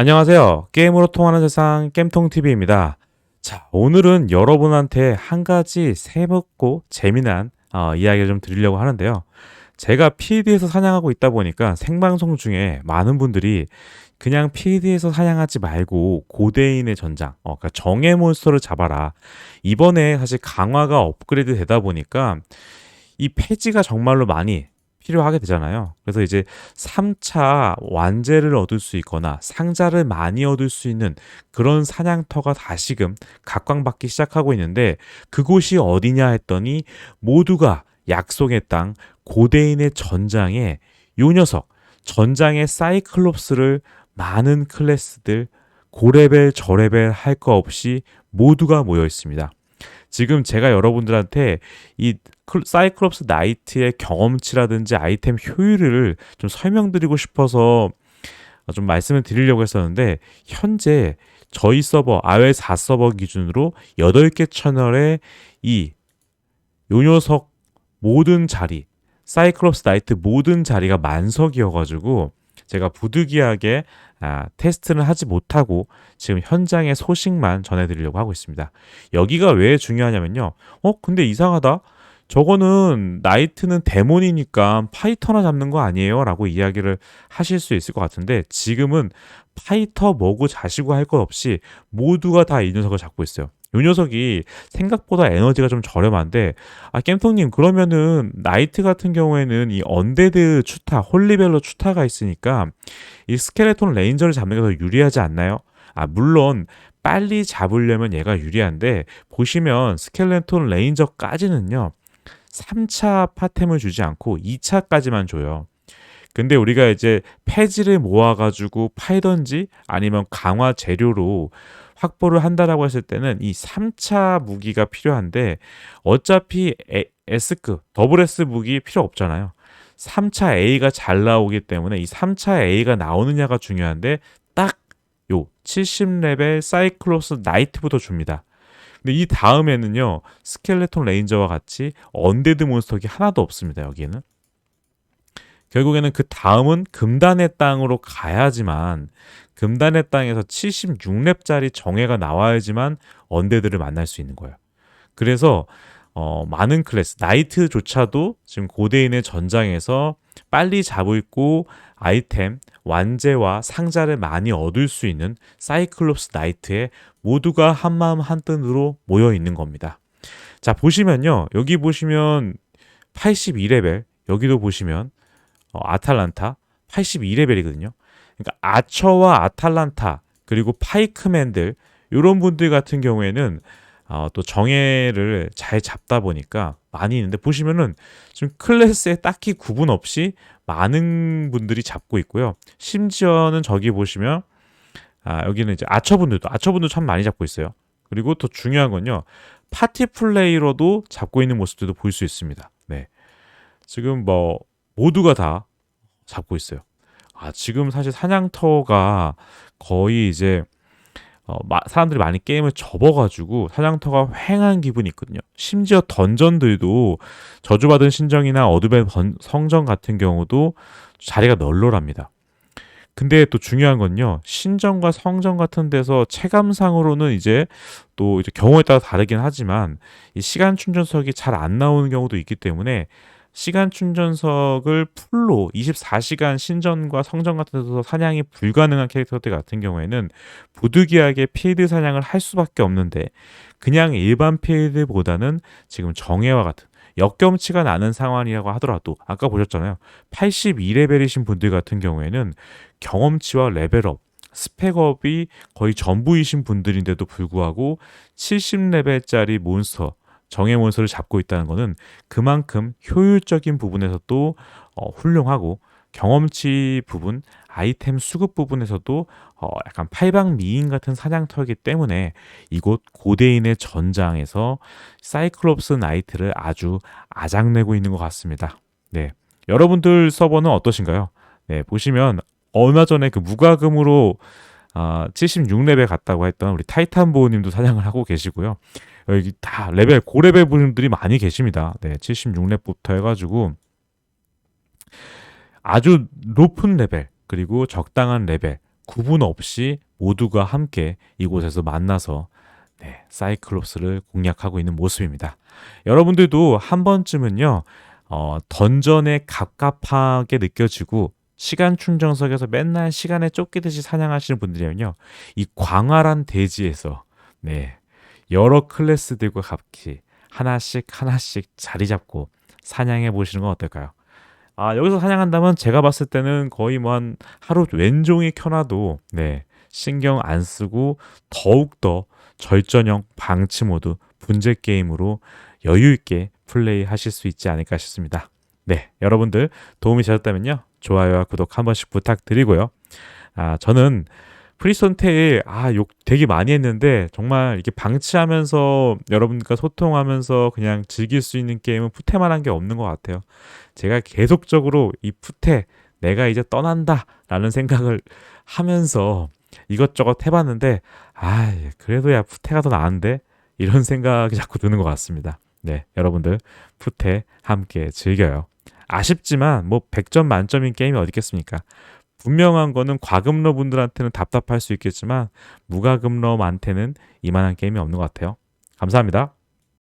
안녕하세요. 게임으로 통하는 세상 겜통TV입니다. 자, 오늘은 여러분한테 한 가지 새롭고 재미난 어, 이야기를 좀 드리려고 하는데요. 제가 PD에서 사냥하고 있다 보니까 생방송 중에 많은 분들이 그냥 PD에서 사냥하지 말고 고대인의 전장, 어, 그러니까 정의 몬스터를 잡아라. 이번에 사실 강화가 업그레이드 되다 보니까 이 폐지가 정말로 많이 필요하게 되잖아요. 그래서 이제 3차 완제를 얻을 수 있거나 상자를 많이 얻을 수 있는 그런 사냥터가 다시금 각광받기 시작하고 있는데 그곳이 어디냐 했더니 모두가 약속의 땅 고대인의 전장에 요 녀석 전장의 사이클롭스를 많은 클래스들 고레벨 저레벨 할 거 없이 모두가 모여 있습니다. 지금 제가 여러분들한테 이 사이클롭스 나이트의 경험치라든지 아이템 효율을 좀 설명드리고 싶어서 좀 말씀을 드리려고 했었는데 현재 저희 서버 아웨 4 서버 기준으로 8개 채널에 이 요 녀석 모든 자리 사이클롭스 나이트 모든 자리가 만석이어가지고 제가 부득이하게 아, 테스트는 하지 못하고 지금 현장의 소식만 전해드리려고 하고 있습니다. 여기가 왜 중요하냐면요. 어, 근데 이상하다. 저거는 나이트는 데몬이니까 파이터나 잡는 거 아니에요? 라고 이야기를 하실 수 있을 것 같은데 지금은 파이터 뭐고 자시고 할 것 없이 모두가 다 이 녀석을 잡고 있어요. 이 녀석이 생각보다 에너지가 좀 저렴한데 아 겜통님 그러면은 나이트 같은 경우에는 이 언데드 추타 홀리벨로 추타가 있으니까 이 스켈레톤 레인저를 잡는 게 더 유리하지 않나요? 아 물론 빨리 잡으려면 얘가 유리한데 보시면 스켈레톤 레인저까지는요 3차 파템을 주지 않고 2차까지만 줘요. 근데 우리가 이제 폐지를 모아가지고 팔던지 아니면 강화 재료로 확보를 한다라고 했을 때는 이 3차 무기가 필요한데 어차피 S급, 더블 S 무기 필요 없잖아요. 3차 A가 잘 나오기 때문에 이 3차 A가 나오느냐가 중요한데 딱 요 70레벨 사이클로스 나이트부터 줍니다. 근데 이 다음에는요 스켈레톤 레인저와 같이 언데드 몬스터기 하나도 없습니다 여기에는 결국에는 그 다음은 금단의 땅으로 가야지만 금단의 땅에서 76렙짜리 정예가 나와야지만 언데드를 만날 수 있는 거예요. 그래서 어, 많은 클래스, 나이트조차도 지금 고대인의 전장에서 빨리 잡을고 아이템, 완제와 상자를 많이 얻을 수 있는 사이클롭스 나이트에 모두가 한마음 한뜻으로 모여 있는 겁니다. 자, 보시면요. 여기 보시면 82레벨, 여기도 보시면 어, 아탈란타 82레벨이거든요. 그러니까 아처와 아탈란타 그리고 파이크맨들 이런 분들 같은 경우에는 어, 또 정예를 잘 잡다 보니까 많이 있는데 보시면은 지금 클래스에 딱히 구분 없이 많은 분들이 잡고 있고요. 심지어는 저기 보시면 아, 여기는 이제 아처분들도 아처분도 참 많이 잡고 있어요. 그리고 더 중요한 건요. 파티 플레이로도 잡고 있는 모습들도 볼 수 있습니다. 네. 지금 뭐 모두가 다 잡고 있어요. 아, 지금 사실 사냥터가 거의 이제 어, 마, 사람들이 많이 게임을 접어가지고 사냥터가 횡한 기분이 있거든요. 심지어 던전들도 저주받은 신정이나 어드벤 성전 같은 경우도 자리가 널널합니다. 근데 또 중요한 건요. 신전과 성전 같은 데서 체감상으로는 이제 또 이제 경우에 따라 다르긴 하지만 이 시간 충전석이 잘 안 나오는 경우도 있기 때문에 시간 충전석을 풀로 24시간 신전과 성전 같은 데서 사냥이 불가능한 캐릭터들 같은 경우에는 부득이하게 필드 사냥을 할 수밖에 없는데 그냥 일반 필드보다는 지금 정예와 같은 역경치가 나는 상황이라고 하더라도 아까 보셨잖아요. 82레벨이신 분들 같은 경우에는 경험치와 레벨업 스펙업이 거의 전부이신 분들인데도 불구하고 70레벨짜리 몬스터 정의 몬스터를 잡고 있다는 것은 그만큼 효율적인 부분에서도 어, 훌륭하고 경험치 부분, 아이템 수급 부분에서도 어, 약간 팔방 미인 같은 사냥터이기 때문에 이곳 고대인의 전장에서 사이클롭스 나이트를 아주 아작내고 있는 것 같습니다. 네. 여러분들 서버는 어떠신가요? 네, 보시면 얼마 전에 그 무과금으로 아, 76레벨 갔다고 했던 우리 타이탄보우님도 사냥을 하고 계시고요. 여기 다 레벨 고레벨 분들이 많이 계십니다. 네, 76렙부터 해가지고 아주 높은 레벨 그리고 적당한 레벨 구분 없이 모두가 함께 이곳에서 만나서 네, 사이클롭스를 공략하고 있는 모습입니다. 여러분들도 한 번쯤은요, 어, 던전에 갑갑하게 느껴지고 시간 충전석에서 맨날 시간에 쫓기듯이 사냥하시는 분들이면요, 이 광활한 대지에서 네, 여러 클래스들과 같이 하나씩 하나씩 자리 잡고 사냥해 보시는 건 어떨까요? 아, 여기서 사냥한다면 제가 봤을 때는 거의 뭐 한 하루 왼종일 켜놔도 네, 신경 안 쓰고 더욱더 절전형 방치 모드 분재 게임으로 여유 있게 플레이 하실 수 있지 않을까 싶습니다. 네, 여러분들 도움이 되셨다면요. 좋아요와 구독 한 번씩 부탁드리고요. 아, 저는 프리스톤 테일 아, 욕 되게 많이 했는데 정말 이렇게 방치하면서 여러분과 소통하면서 그냥 즐길 수 있는 게임은 푸테만한 게 없는 것 같아요. 제가 계속적으로 이 푸테 내가 이제 떠난다라는 생각을 하면서 이것저것 해봤는데 아 그래도 야 푸테가 더 나은데 이런 생각이 자꾸 드는 것 같습니다. 네 여러분들 푸테 함께 즐겨요. 아쉽지만 뭐 100점 만점인 게임이 어디 있겠습니까? 분명한 거는 과금러 분들한테는 답답할 수 있겠지만 무과금러한테는 이만한 게임이 없는 것 같아요. 감사합니다.